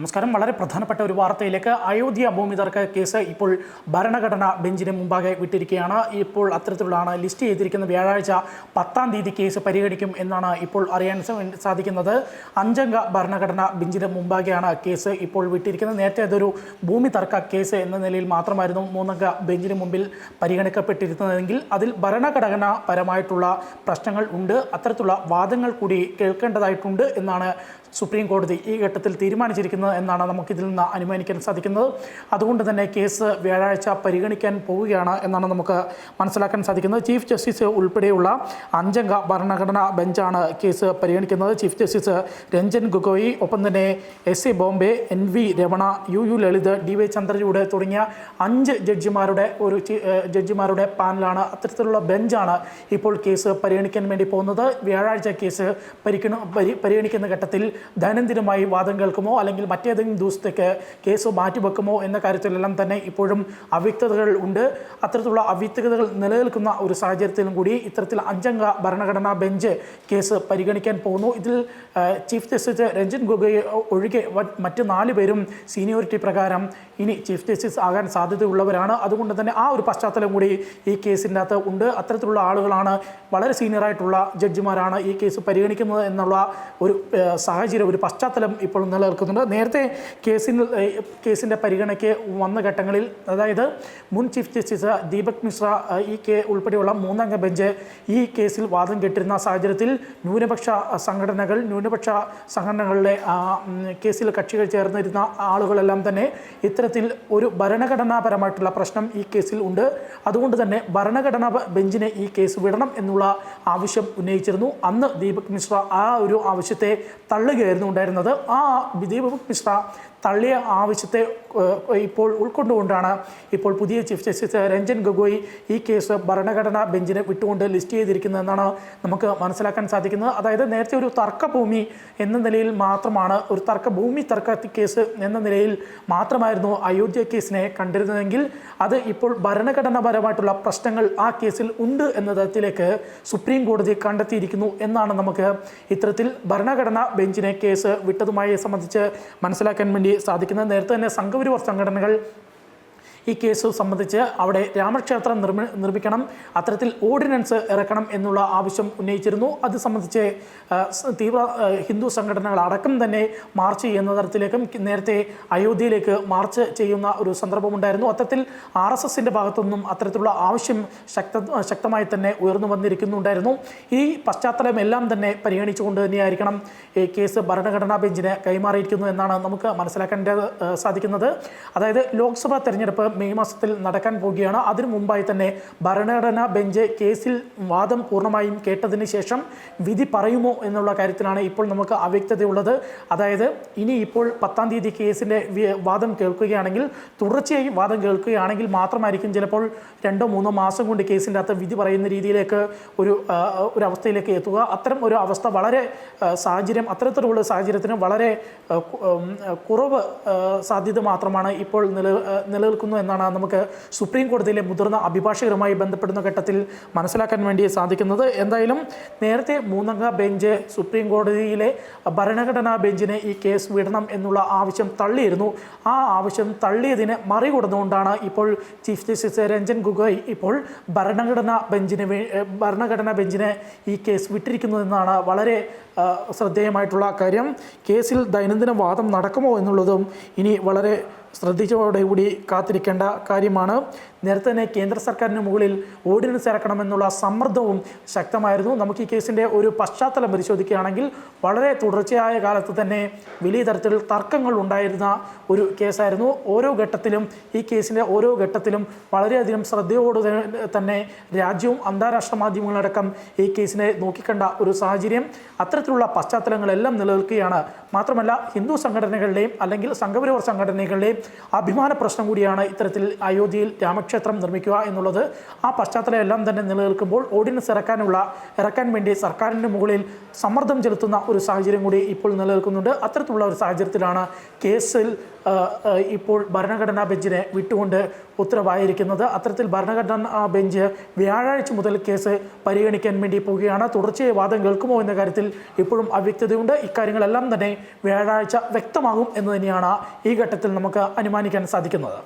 നമസ്കാരം. വളരെ പ്രധാനപ്പെട്ട ഒരു വാർത്തയിലേക്ക് അയോധ്യ ഭൂമി തർക്ക കേസ് ഇപ്പോൾ ഭരണഘടനാ ബെഞ്ചിന് മുമ്പാകെ വിട്ടിരിക്കുകയാണ്. ഇപ്പോൾ അത്തരത്തിലുള്ളതാണ് ലിസ്റ്റ് ചെയ്തിരിക്കുന്ന വ്യാഴാഴ്ച പത്താം തീയതി കേസ് പരിഗണിക്കും എന്നാണ് ഇപ്പോൾ അറിയാൻ സാധിക്കുന്നത്. അഞ്ചംഗ ഭരണഘടനാ ബെഞ്ചിന് മുമ്പാകെയാണ് കേസ് ഇപ്പോൾ വിട്ടിരിക്കുന്നത്. നേരത്തെ അതൊരു ഭൂമി തർക്ക കേസ് എന്ന നിലയിൽ മാത്രമായിരുന്നു മൂന്നംഗ ബെഞ്ചിന് മുമ്പിൽ പരിഗണിക്കപ്പെട്ടിരുന്നതെങ്കിൽ അതിൽ ഭരണഘടനാപരമായിട്ടുള്ള പ്രശ്നങ്ങൾ ഉണ്ട്. അത്തരത്തിലുള്ള വാദങ്ങൾ കൂടി കേൾക്കേണ്ടതായിട്ടുണ്ട് എന്നാണ് സുപ്രീം കോടതി ഈ ഘട്ടത്തിൽ തീരുമാനിച്ചിരിക്കുന്നത്. എന്നാണ് നമുക്കിതിൽ നിന്ന് അനുമാനിക്കാൻ സാധിക്കുന്നത്. അതുകൊണ്ട് തന്നെ കേസ് വ്യാഴാഴ്ച പരിഗണിക്കാൻ പോവുകയാണ് എന്നാണ് നമുക്ക് മനസ്സിലാക്കാൻ സാധിക്കുന്നത്. ചീഫ് ജസ്റ്റിസ് ഉൾപ്പെടെയുള്ള അഞ്ചംഗ ഭരണഘടനാ ബെഞ്ചാണ് കേസ് പരിഗണിക്കുന്നത്. ചീഫ് ജസ്റ്റിസ് രഞ്ജൻ ഗൊഗോയി ഒപ്പം തന്നെ S A Bombay N V Ramana U U Lalit D Y Chandrachud തുടങ്ങിയ അഞ്ച് ജഡ്ജിമാരുടെ ഒരു ജഡ്ജിമാരുടെ പാനലാണ് അത്തരത്തിലുള്ള ബെഞ്ചാണ് ഇപ്പോൾ കേസ് പരിഗണിക്കാൻ വേണ്ടി പോകുന്നത്. വ്യാഴാഴ്ച കേസ് പരിഗണ പരിഗണിക്കുന്ന ഘട്ടത്തിൽ ദൈനംദിനമായി വാദം കേൾക്കുമോ? അല്ലെങ്കിൽ മറ്റേതെങ്കിലും ദിവസത്തേക്ക് കേസ് മാറ്റിവെക്കുമോ എന്ന കാര്യത്തിലെല്ലാം തന്നെ ഇപ്പോഴും അവ്യക്തതകൾ ഉണ്ട്. അത്തരത്തിലുള്ള അവ്യക്തതകൾ നിലനിൽക്കുന്ന ഒരു സാഹചര്യത്തിലും കൂടി ഇത്തരത്തിൽ അഞ്ചംഗ ഭരണഘടനാ ബെഞ്ച് കേസ് പരിഗണിക്കാൻ പോകുന്നു. ഇതിൽ ചീഫ് ജസ്റ്റിസ് രഞ്ജൻ ഗൊഗോയ് ഒഴികെ മറ്റ് നാല് പേരും സീനിയോറിറ്റി പ്രകാരം ഇനി ചീഫ് ജസ്റ്റിസ് ആകാൻ സാധ്യതയുള്ളവരാണ്. അതുകൊണ്ട് തന്നെ ആ ഒരു പശ്ചാത്തലം കൂടി ഈ കേസിന്റെ അകത്ത് ഉണ്ട്. അത്തരത്തിലുള്ള ആളുകളാണ് വളരെ സീനിയറായിട്ടുള്ള ജഡ്ജിമാരാണ് ഈ കേസ് പരിഗണിക്കുന്നത് എന്നുള്ള ഒരു സാഹചര്യം ഒരു പശ്ചാത്തലം ഇപ്പോൾ നിലനിൽക്കുന്നുണ്ട്. നേരത്തെ കേസിൽ കേസിന് കേസിന്റെ പരിഗണനയ്ക്ക് വന്ന ഘട്ടങ്ങളിൽ അതായത് മുൻ ചീഫ് ജസ്റ്റിസ് ദീപക് മിശ്ര ഈ കെ ഉൾപ്പെടെയുള്ള മൂന്നംഗ ബെഞ്ച് ഈ കേസിൽ വാദം കേട്ടിരുന്ന സാഹചര്യത്തിൽ ന്യൂനപക്ഷ സംഘടനകൾ ന്യൂനപക്ഷ സംഘടനകളുടെ കേസിൽ കക്ഷികൾ ചേർന്നിരുന്ന ആളുകളെല്ലാം തന്നെ ഇത്തരത്തിൽ ഒരു ഭരണഘടനാപരമായിട്ടുള്ള പ്രശ്നം ഈ കേസിൽ ഉണ്ട്. അതുകൊണ്ട് തന്നെ ഭരണഘടനാ ബെഞ്ചിനെ ഈ കേസ് വിടണം എന്നുള്ള ആവശ്യം ഉന്നയിച്ചിരുന്നു. അന്ന് ദീപക് മിശ്ര ആ ഒരു ആവശ്യത്തെ തള്ളുകയായിരുന്നു ഉണ്ടായിരുന്നത്. ആ ദീപക് മിശ്ര തള്ളിയ ആവശ്യത്തെ ഇപ്പോൾ ഉൾക്കൊണ്ടുകൊണ്ടാണ് ഇപ്പോൾ പുതിയ ചീഫ് ജസ്റ്റിസ് രഞ്ജൻ ഗൊഗോയ് ഈ കേസ് ഭരണഘടനാ ബെഞ്ചിനെ വിട്ടുകൊണ്ട് ലിസ്റ്റ് ചെയ്തിരിക്കുന്നതെന്നാണ് നമുക്ക് മനസ്സിലാക്കാൻ സാധിക്കുന്നത്. അതായത് നേരത്തെ ഒരു തർക്കഭൂമി എന്ന നിലയിൽ മാത്രമാണ് ഒരു തർക്കഭൂമി തർക്ക കേസ് എന്ന നിലയിൽ മാത്രമായിരുന്നു അയോധ്യ കേസിനെ കണ്ടിരുന്നതെങ്കിൽ അത് ഇപ്പോൾ ഭരണഘടനാപരമായിട്ടുള്ള പ്രശ്നങ്ങൾ ആ കേസിൽ ഉണ്ട് എന്ന തരത്തിലേക്ക് സുപ്രീം കോടതി കണ്ടെത്തിയിരിക്കുന്നു എന്നാണ് നമുക്ക് ഇത്തരത്തിൽ ഭരണഘടനാ ബെഞ്ചിനെ കേസ് വിട്ടതുമായി സംബന്ധിച്ച് മനസ്സിലാക്കാൻ വേണ്ടി സാധിക്കുന്നത്. നേരത്തെ തന്നെ സംഘപരിവാർ സംഘടനകൾ ഈ കേസ് സംബന്ധിച്ച് അവിടെ രാമക്ഷേത്രം നിർമ്മി നിർമ്മിക്കണം അത്തരത്തിൽ ഓർഡിനൻസ് ഇറക്കണം എന്നുള്ള ആവശ്യം ഉന്നയിച്ചിരുന്നു. അത് സംബന്ധിച്ച് തീവ്ര ഹിന്ദു സംഘടനകൾ അടക്കം തന്നെ മാർച്ച് ചെയ്യുന്ന തരത്തിലേക്കും നേരത്തെ അയോധ്യയിലേക്ക് മാർച്ച് ചെയ്യുന്ന ഒരു സന്ദർഭമുണ്ടായിരുന്നു അത്തരത്തിൽ ആർ എസ് എസിന്റെ ഭാഗത്തുനിന്നും അത്തരത്തിലുള്ള ആവശ്യം ശക്ത ശക്തമായി തന്നെ ഉയർന്നു വന്നിരിക്കുന്നുണ്ടായിരുന്നു. ഈ പശ്ചാത്തലം എല്ലാം തന്നെ പരിഗണിച്ചുകൊണ്ട് തന്നെയായിരിക്കണം ഈ കേസ് ഭരണഘടനാ ബെഞ്ചിന് കൈമാറിയിരിക്കുന്നു എന്നാണ് നമുക്ക് മനസ്സിലാക്കാൻ സാധിക്കുന്നത്. അതായത് ലോക്സഭാ തെരഞ്ഞെടുപ്പ് മെയ് മാസത്തിൽ നടക്കാൻ പോവുകയാണ് അതിനു മുമ്പായി തന്നെ ഭരണഘടനാ ബെഞ്ച് കേസിൽ വാദം പൂർണമായും കേട്ടതിന് ശേഷം വിധി പറയുമോ എന്നുള്ള കാര്യത്തിലാണ് ഇപ്പോൾ നമുക്ക് അവ്യക്തതയുള്ളത്. അതായത് ഇനി ഇപ്പോൾ പത്താം തീയതി കേസിന്റെ വാദം കേൾക്കുകയാണെങ്കിൽ തുടർച്ചയായി വാദം കേൾക്കുകയാണെങ്കിൽ മാത്രമായിരിക്കും ചിലപ്പോൾ രണ്ടോ മൂന്നോ മാസം കൊണ്ട് കേസിന്റെ അകത്ത് വിധി പറയുന്ന രീതിയിലേക്ക് ഒരു ഒരു അവസ്ഥയിലേക്ക് എത്തുക. അത്തരം ഒരു അവസ്ഥ വളരെ സാഹചര്യം അത്തരത്തിലുള്ള സാഹചര്യത്തിന് വളരെ കുറവ് സാധ്യത മാത്രമാണ് ഇപ്പോൾ നില നിലനിൽക്കുന്നു എന്നാണ് നമുക്ക് സുപ്രീം കോടതിയിലെ മുതിർന്ന അഭിഭാഷകരുമായി ബന്ധപ്പെടുന്ന ഘട്ടത്തിൽ മനസ്സിലാക്കാൻ വേണ്ടി സാധിക്കുന്നത്. എന്തായാലും നേരത്തെ മൂന്നംഗ ബെഞ്ച് സുപ്രീം കോടതിയിലെ ഭരണഘടനാ ബെഞ്ചിനെ ഈ കേസ് വിടണം എന്നുള്ള ആവശ്യം തള്ളിയിരുന്നു. ആ ആവശ്യം തള്ളിയതിനെ മറികടന്നുകൊണ്ടാണ് ഇപ്പോൾ ചീഫ് ജസ്റ്റിസ് രഞ്ജൻ ഗൊഗോയ് ഇപ്പോൾ ഭരണഘടനാ ബെഞ്ചിന് ഭരണഘടനാ ബെഞ്ചിനെ ഈ കേസ് വിട്ടിരിക്കുന്നതെന്നാണ് വളരെ ശ്രദ്ധേയമായിട്ടുള്ള കാര്യം. കേസിൽ ദൈനംദിന വാദം നടക്കുമോ എന്നുള്ളതും ഇനി വളരെ ശ്രദ്ധിച്ചതോടെ കൂടി കാത്തിരിക്കേണ്ട കാര്യമാണ്. നേരത്തെ തന്നെ കേന്ദ്ര സർക്കാരിന് മുകളിൽ ഓർഡിനൻസ് ഇറക്കണമെന്നുള്ള സമ്മർദ്ദവും ശക്തമായിരുന്നു. നമുക്ക് ഈ കേസിന്റെ ഒരു പശ്ചാത്തലം പരിശോധിക്കുകയാണെങ്കിൽ വളരെ തുടർച്ചയായ കാലത്ത് തന്നെ വലിയ തരത്തിൽ തർക്കങ്ങൾ ഉണ്ടായിരുന്ന ഒരു കേസായിരുന്നു. ഓരോ ഘട്ടത്തിലും ഈ കേസിന്റെ ഓരോ ഘട്ടത്തിലും വളരെയധികം ശ്രദ്ധയോട് തന്നെ രാജ്യവും അന്താരാഷ്ട്ര മാധ്യമങ്ങളടക്കം ഈ കേസിനെ നോക്കിക്കണ്ട ഒരു സാഹചര്യം. അത്തരത്തിലുള്ള പശ്ചാത്തലങ്ങളെല്ലാം നിലനിൽക്കുകയാണ്. മാത്രമല്ല ഹിന്ദു സംഘടനകളുടെയും അല്ലെങ്കിൽ സംഘപരിവാർ സംഘടനകളുടെയും അഭിമാന പ്രശ്നം കൂടിയാണ് ഇത്തരത്തിൽ അയോധ്യയിൽ രാമക്ഷേത്രം നിർമ്മിക്കുക എന്നുള്ളത്. ആ പശ്ചാത്തലം എല്ലാം തന്നെ നിലനിൽക്കുമ്പോൾ ഓർഡിനൻസ് ഇറക്കാനുള്ള ഇറക്കാൻ വേണ്ടി സർക്കാരിന്റെ മുകളിൽ സമ്മർദ്ദം ചെലുത്തുന്ന ഒരു സാഹചര്യം കൂടി ഇപ്പോൾ നിലനിൽക്കുന്നുണ്ട്. അത്തരത്തിലുള്ള ഒരു സാഹചര്യത്തിലാണ് കേസിൽ ഇപ്പോൾ ഭരണഘടനാ ബെഞ്ചിനെ വിട്ടുകൊണ്ട് ഉത്തരവായിരിക്കുന്നത്. അത്തരത്തിൽ ഭരണഘടനാ ബെഞ്ച് വ്യാഴാഴ്ച മുതൽ കേസ് പരിഗണിക്കാൻ വേണ്ടി പോവുകയാണ്. തുടർച്ചയായി വാദം കേൾക്കുമോ എന്ന കാര്യത്തിൽ ഇപ്പോഴും അവ്യക്തതയുണ്ട്. ഇക്കാര്യങ്ങളെല്ലാം തന്നെ വ്യാഴാഴ്ച വ്യക്തമാകും എന്ന് തന്നെയാണ് ഈ ഘട്ടത്തിൽ നമുക്ക് അനുമാനിക്കാൻ സാധിക്കുന്നത്.